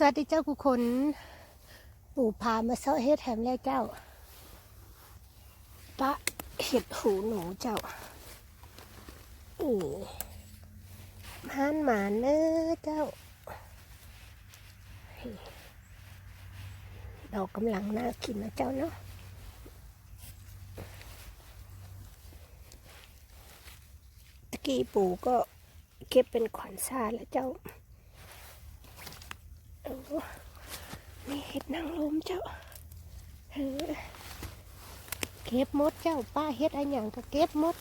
สวัสดีเจ้าผู้คนปู่พามาเซาะเฮ็ดแถมแล้วเจ้าปะเห็ดหูหนูเจ้าอือหันหมาเน้อเจ้า ดอกกำลังน่ากินนะเจ้าเนาะตะกี้ปู่ก็เก็บเป็นขวัญซาแล้วเจ้า นี่เห็ดนางรมเจ้าเออเก็บมดเจ้าป้าเฮ็ดอะไรอย่างก็เก็บมด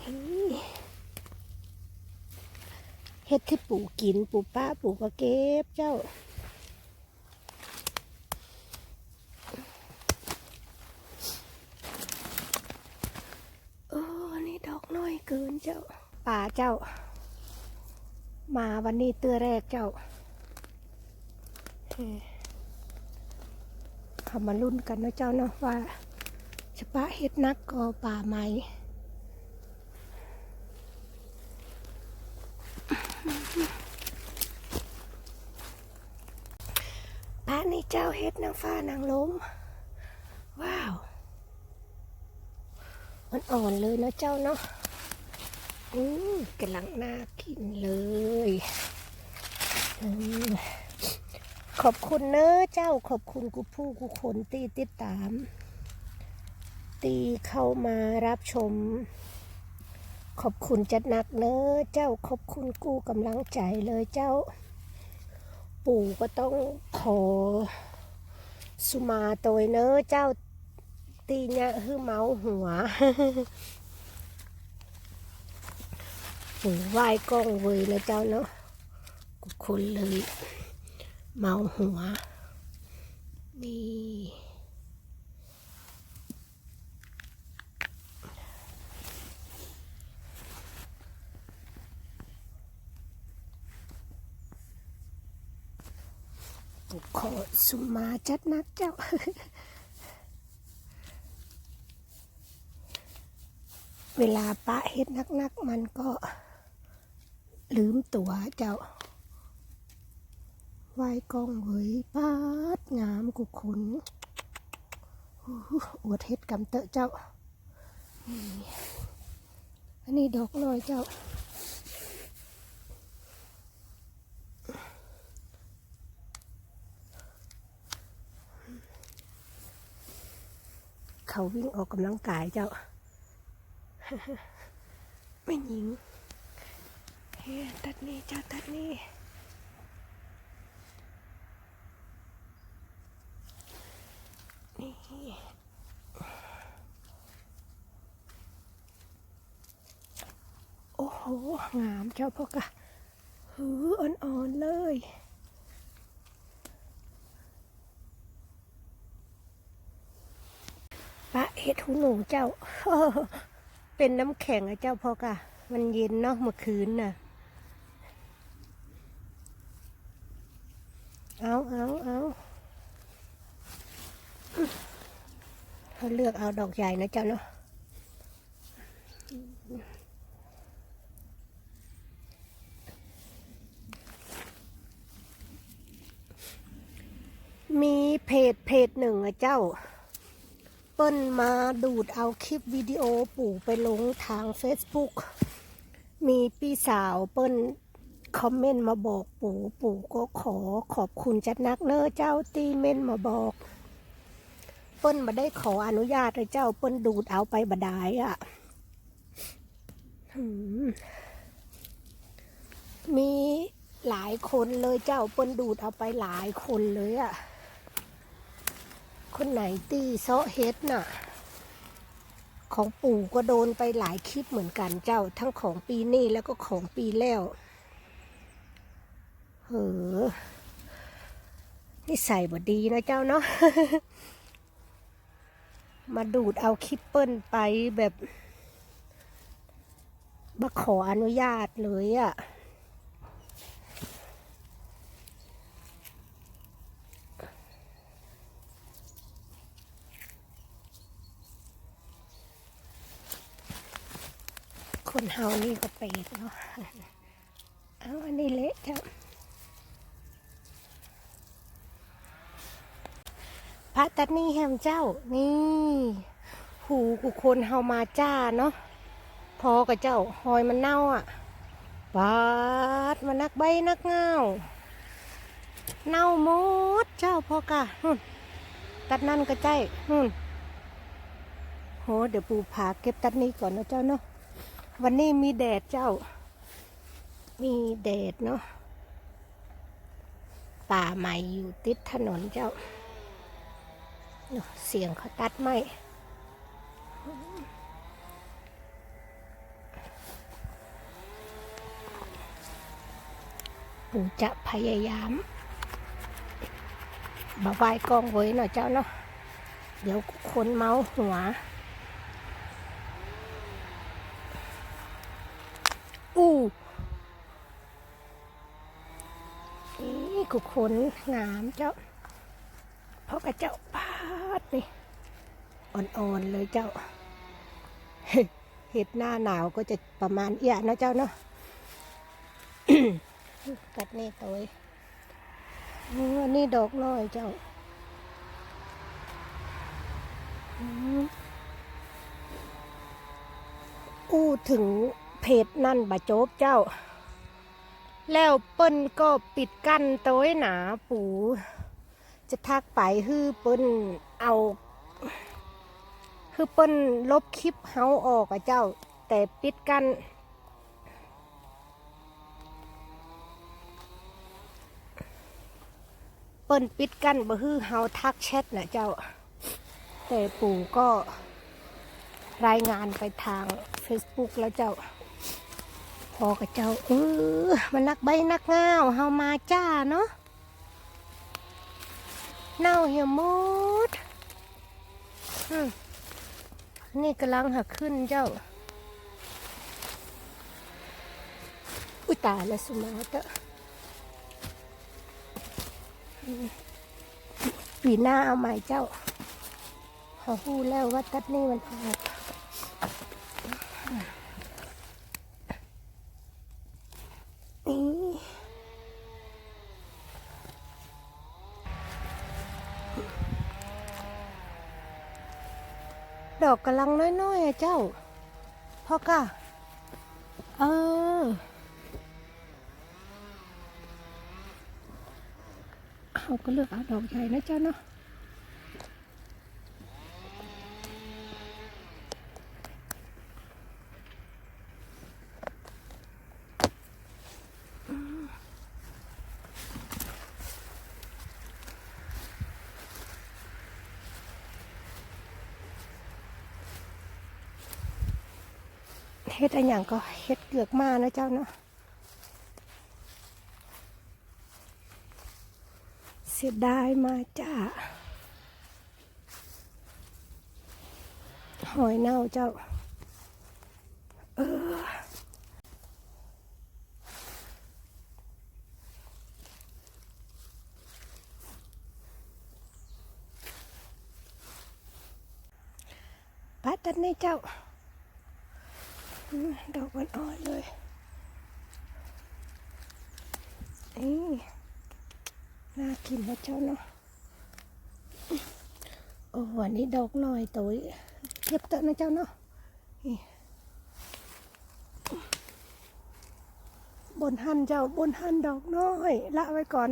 เฮ้ยเฮ็ดที่ปู่กินปู่ป้าปู่ก็เก็บเจ้าโอ้นี่ดอกน้อยเกินเจ้าป่าเจ้า มาวันนี้เตื้อแรกเจ้าเฮ้เขามาลุ้นกันนะเจ้าเนาะว่าจะปะเฮ็ดนักกอป่าไหมป้านี่เจ้าเฮ็ดนางฟ้านางล้ม ว้าว มันอ่อนเลยนะเจ้าเนาะ อืมกำลังน่ากินเลยอขอบคุณเนอะเจ้าขอบคุณกูผู้กูคนตีติดตาม ตีเข้ามารับชม ขอบคุณจัดหนักเนอะเจ้าขอบคุณกูกำลังใจเลยเจ้า ปู่ก็ต้องขอ สุมาตัวเนอะเจ้าตีเนี่ยคือเมาหัว หูไหว้กล้องเวยนะเจ้าเนาะกุคุณเลยเมาหัว นี่ปุขอสุมาจัดนักเจ้าเวลาปะเฮ็ดนักๆมันก็ ลืมตัวเจ้าไหวกองเวยปาดงามกุขนอู้หูอวดเฮ็ดกำเตอะเจ้า อันนี้ดอกน้อยเจ้า เขาวิ่งออกกำลังกายเจ้า ไม่หญิง เฮ้ยตัดนี่เจ้าตัดนี่นี่โอ้โห งามเจ้าพ่อกะหืออ่อนๆเลยปะเห็ดหูหนูเจ้า เป็นน้ำแข็งอะเจ้าพ่อกะ มันเย็นเนาะเมื่อคืนน่ะ เอาเอาเอาเขาเลือกเอาดอกใหญ่นะเจ้าเนาะมีเพจเพจหนึ่งอะเจ้า เปิ้ลมาดูดเอาคลิปวิดีโอปู่ไปลงทาง Facebook มีพี่สาวเปิ้ล คอมเมนต์มาบอกปู่ปู่ก็ขอขอบคุณจัดนักเนอเจ้าตีเมนมาบอกเปิ้ลมาได้ขออนุญาตเลยเจ้าเปิ้ลดูดเอาไปบดายอะ่ะมีหลายคนเลยเจ้าเปิ้ลดูดเอาไปหลายคนเลยอะ่ะ คนไหนตีเซาะเฮ็ดน่ะ ของปู่ก็โดนไปหลายคลิปเหมือนกันเจ้า ทั้งของปีนี้แล้วก็ของปีแล้ว เออนี่ใส่บดีนะเจ้าเนาะ มาดูดเอาคิปเปิลไปแบบมาขออนุญาตเลยอะ่ะคนเฮานี่ก็เป็ดเนาะ เอาอันนี้เละเจ้า ระตัดนี่แฮมเจ้า นี่หูกุคนเฮามาจ้าเนาะพอกับเจ้าหอยมันเน่าอะบาดมานักใบนักเงาเน่าหมดเจ้าพอกะนู่นตัดนั่นก็ใจนู่นโหเดี๋ยวปูผาเก็บตัดนี้ก่อนนะเจ้าเนาะวันนี้มีแดดเจ้า มีแดดเนาะป่าใหม่อยู่ติดถนนเจ้า เสียงเขาตัดไม้ปู่จะพยายามบาไว้กองไว้หน่อยเจ้าเนาะ เดี๋ยวคนเมาหัว อู้นี่กุคนงามเจ้าเพราะกระเจ้าปา ดนี่อ่อนๆเลยเจ้า เห็ดหน้าหนาวก็จะประมาณเอี้ยนะเจ้าเนาะกัดนี่ตัวอันนี้ดอกน้อยเจ้าอู้ถึงเพจนั่นบะโจบเจ้า แล้วเปิ้นก็ปิดกั้นตัวหนาปู จะทักไปฮือเปิ้นเอาคือเปิ้นลบคลิปเฮาออกอะเจ้า แต่ปิดกั้นเปิ้นปิดกั้นบ่ฮือเฮาทักแชทนะเจ้า แต่ปู่ก็รายงานไปทาง Facebook แล้วเจ้าพอกับเจ้าเออมันนักใบนักงาวเฮามาจ้าเนาะ เน่าเหี่ยวหมดนี่กำลังหักขึ้นเจ้า อุตาและสุมาเตอะปีหน้าเอาใหม่เจ้าเขาพูดแล้วว่าตัดนี่มันออกนี่ด อกกำลังน้อยๆอะเจ้า พ่อกะเออเขาก็เลือกเอาดอกใหญ่นะเจ้าเนาะ เฮ็ดอะไรอย่างก็เฮ็ดเกือกมานะเจ้าเนาะเสียดายมาจ้าหอยเน่าเจ้า เออปัดตันนี่เจ้าอืม ดอกมันอ่อนเลยนี่น่ากินนะเจ้าเนาะโอ้วันนี้ดอกน้อยตัวเก็บเตอะนะเจ้าเนาะนี่บนหันเจ้าบนหันดอกน้อย ละไว้ก่อน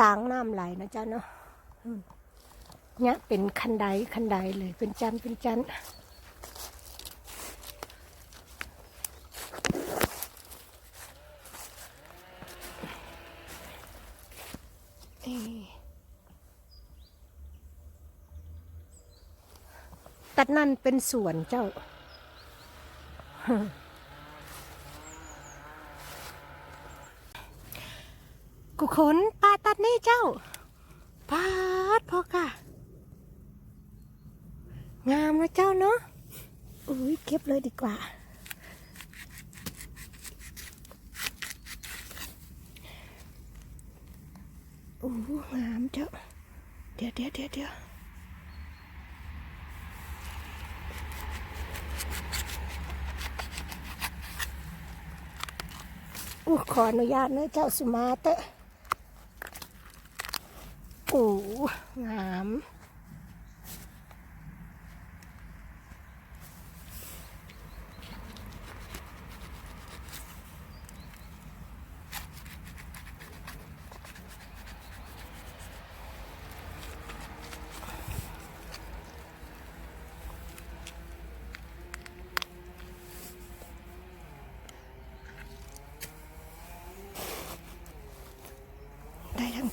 ต่างน้ำไหลนะเจ้าเนาะอืมเนี่ยเป็นคันไดคันไดเลยเป็นจันเป็นจันตั ดนั่นเป็นสวนเจ้า กุขนปลาตัดนี่เจ้าปาดพอกะงามนะเจ้าเนาะอุ้ยเก็บเลยดีกว่าโอ้งามเจ้า เดี๋ยวเดี๋ยวเดี๋ยวเดี๋ยว อู้ขออนุญาตเนื้อเจ้าสุมาเตะโอ้งาม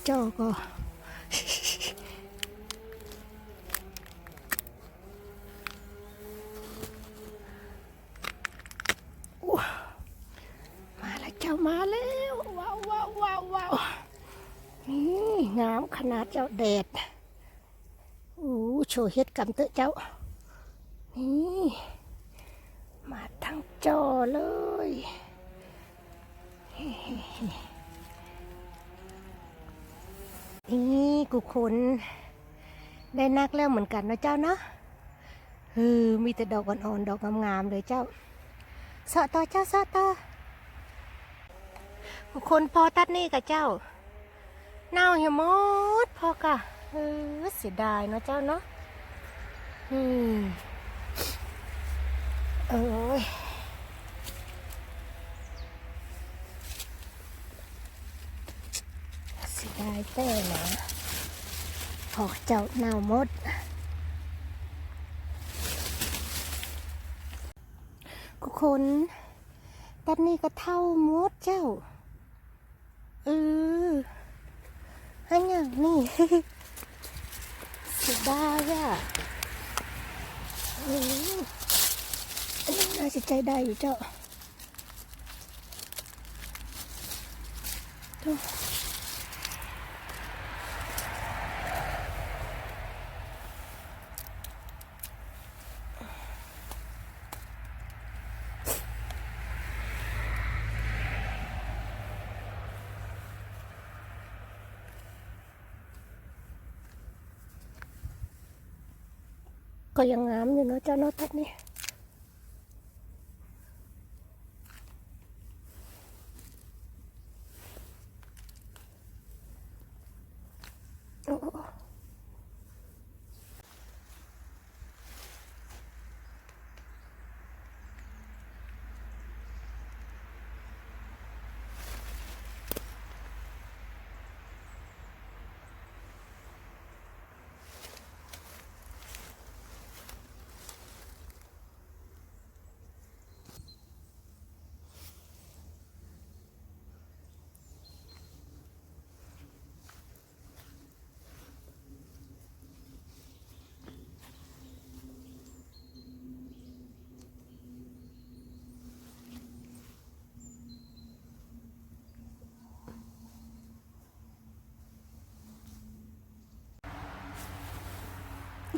ได้ทั้งจอก็ มาแล้วเจ้ามาแล้วว้าวว้าวว้าวว้าวนี่งามขนาดเจ้าแดดอู้โชว์เฮ็ดกำเตอะเจ้า นี่มาทั้งจอเลย นี่กูคนได้นักแล้วเหมือนกันนะเจ้าเนาะเออมีแต่ดอกอ่อนๆดอกงามๆเลยเจ้าสะต่อเจ้าสะต่อกูคนพอตัดนี่กับเจ้า เน่าเหี่ยมดพอกะเออเสียดายเนาะเจ้าเนาะอืมเอ้ย เสียดายแต่นะพอเจ้าเน่าหมดกุคนตันนี้ก็เท่าหมดเจ้า เอออันอย่างนี้เสียดายอะเอออันนี้น่าจะใจได้อยู่เจ้า ยังงามอยู่เนาะเจ้าเนอะทัดนี่โอ้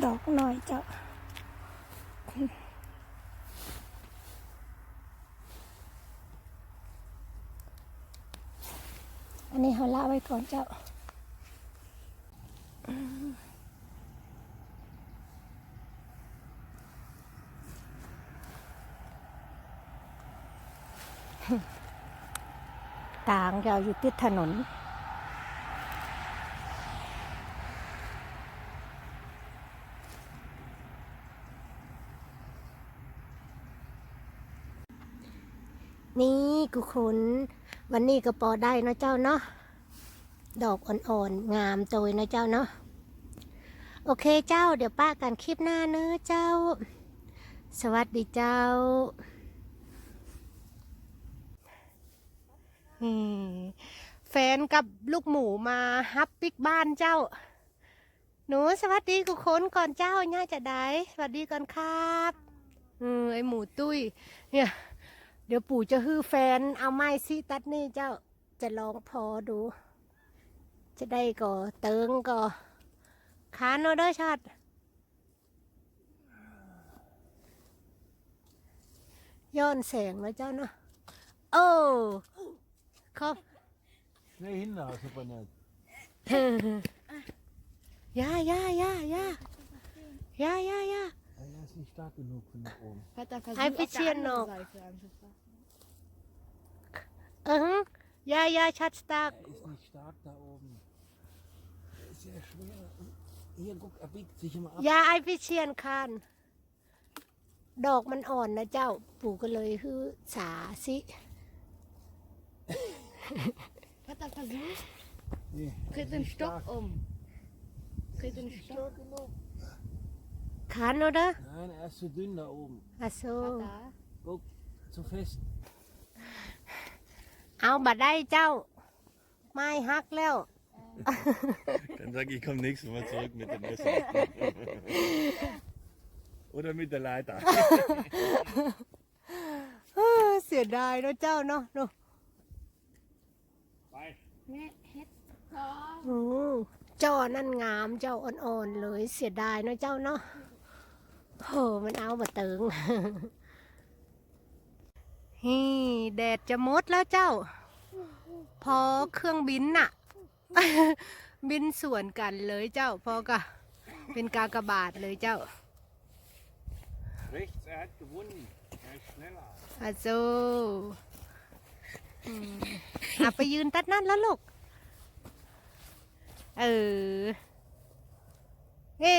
ดอกหน่อยเจ้าอันนี้เขาละไว้ก่อนเจ้าต่างเราอยู่ติดถนน นี่กูคุนวันนี้ก็ปอได้นะเจ้าเนาะดอกอ่อนๆงามโตยนะเจ้าเนาะโอเคเจ้า เดี๋ยวป้ากันคลิปหน้าเนอะเจ้า สวัสดีเจ้าแฟนกับลูกหมูมาฮับปิกบ้านเจ้า หนูสวัสดีกูคนก่อนเจ้าย่าจะได้ สวัสดีก่อนครับ อืมไอหมูตุ้ยเนี่ย เดี๋ยวปู่จะฮื้อแฟน เอาไม้ซีตัดนี่เจ้าจะลองพอดู จะได้ก่อเติงก่อขานโนเดอร์ชัดย้อนแสงแล้วเจ้าเนาะโอ้ครับ Nee, hinder, super nett. ย่าย่าย่าย่าย่าย่าย่า Ja, er ist nicht stark genug für nach oben. Hat er Ein versucht, auf bisschen der anderen noch. Seite anzufassen. Mhm. Ja, ja, Schatz, da. Er ist nicht stark da oben. Er ist sehr schwer. Hier, guck, er biegt sich immer ab. ยาไอพิเชียนคานดอกมันอ่อนนะเจ้า ปู่ก็เลยฮือสาสิ Hat er versucht? Nee, Dreht er den ist Stock stark. um. Dreht den Stock. genug. คานโนเด้อ Nein, er ist zu dünn da oben. อาโซ Papa. Guck, zu fest. เอาบัดได้เจ้า ไม่ฮักแล้ว Dann sage ich, ich komme nächstes Mal zurück mit dem Messer. Oder mit der Leiter. เออเสียดายเนาะเจ้าเนาะเนาะ Ne, het. Ja. อืมจอนั่นงามเจ้าอ่อนๆเลยเสียดายเนาะเจ้าเนาะ โหมันเอาบะเติงฮี่แดดจะมดแล้วเจ้า พอเครื่องบินน่ะ บินสวนกันเลยเจ้า พอกะเป็นกากบาทเลยเจ้า Rechts, er hat gewonnen. Er ist schneller. อาโซอืมอะไปยืนตัดนั่นแล้วลูก เออ เฮ้